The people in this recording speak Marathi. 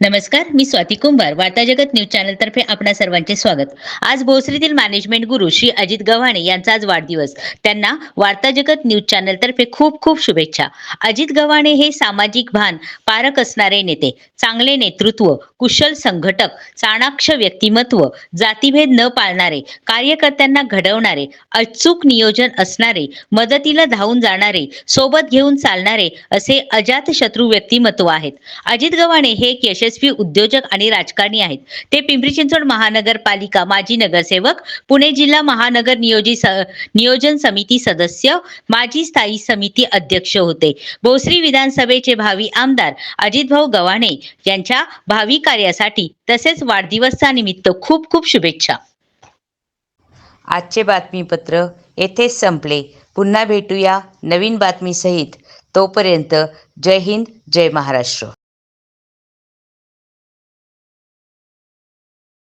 नमस्कार मी स्वाती कुंभार वार्ता जगत न्यूज चॅनल तर्फे आपणा सर्वांचे स्वागत. आज भोसरीतील मॅनेजमेंट गुरु श्री अजित गव्हाणे यांचा आज वाढदिवस. त्यांना वार्ता जगत न्यूज चॅनल तर्फे खूप खूप शुभेच्छा. अजित गव्हाणे हे सामाजिक भान पारक असणारे नेते चांगले नेतृत्व कुशल संघटक चाणाक्ष व्यक्तिमत्व जातीभेद न पाळणारे कार्यकर्त्यांना घडवणारे अचूक नियोजन असणारे मदतीला धावून जाणारे सोबत घेऊन चालणारे असे अजात शत्रू व्यक्तिमत्व आहेत. अजित गव्हाणे हे एक यशस्वी उद्योजक आणि राजकारणी आहेत. ते पिंपरी चिंचवड महानगरपालिका माजी नगरसेवक पुणे जिल्हा महानगर नियोजित नियोजन समिती सदस्य माजी स्थायी समिती अध्यक्ष होते. भोसरी विधानसभेचे भावी आमदार अजितभाऊ गव्हाणे यांच्या भावी कार्यासाठी तसेच वाढदिवसा निमित्त खूप खूप शुभेच्छा. आजचे बातमीपत्र येथेच संपले. पुन्हा भेटूया नवीन बातमीसहित. तोपर्यंत जय हिंद जय महाराष्ट्र.